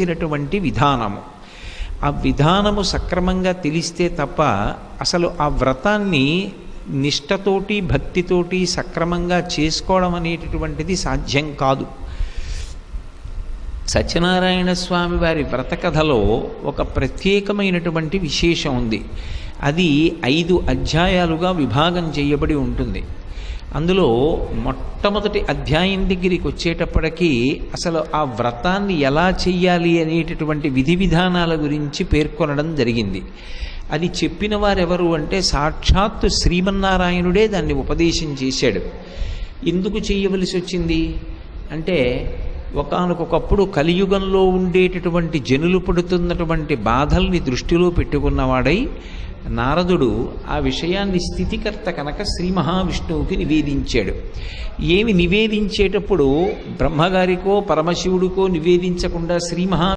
ఇచ్చినటువంటి విధానము. ఆ విధానము సక్రమంగా తెలిస్తే తప్ప అసలు ఆ వ్రతాన్ని నిష్టతోటి భక్తితోటి సక్రమంగా చేసుకోవడం అనేటటువంటిది సాధ్యం కాదు. సత్యనారాయణ స్వామి వారి వ్రత కథలో ఒక ప్రత్యేకమైనటువంటి విశేషం ఉంది. అది ఐదు అధ్యాయాలుగా విభాగం చేయబడి ఉంటుంది. అందులో మొట్టమొదటి అధ్యాయం దగ్గరికి వచ్చేటప్పటికీ అసలు ఆ వ్రతాన్ని ఎలా చెయ్యాలి అనేటటువంటి విధి విధానాల గురించి పేర్కొనడం జరిగింది. అది చెప్పిన వారెవరు అంటే సాక్షాత్తు శ్రీమన్నారాయణుడే దాన్ని ఉపదేశం చేశాడు. ఎందుకు చేయవలసి వచ్చింది? అంటే ఒకనకొకప్పుడు కలియుగంలో ఉండేటటువంటి జనులు పడుతున్నటువంటి బాధల్ని దృష్టిలో పెట్టుకున్నవాడై నారదుడు ఆ విషయాన్ని స్థితికర్త కనుక శ్రీ మహావిష్ణువుకి నివేదించాడు. ఏమి నివేదించేటప్పుడు బ్రహ్మగారికో పరమశివుడికో నివేదించకుండా శ్రీ మహా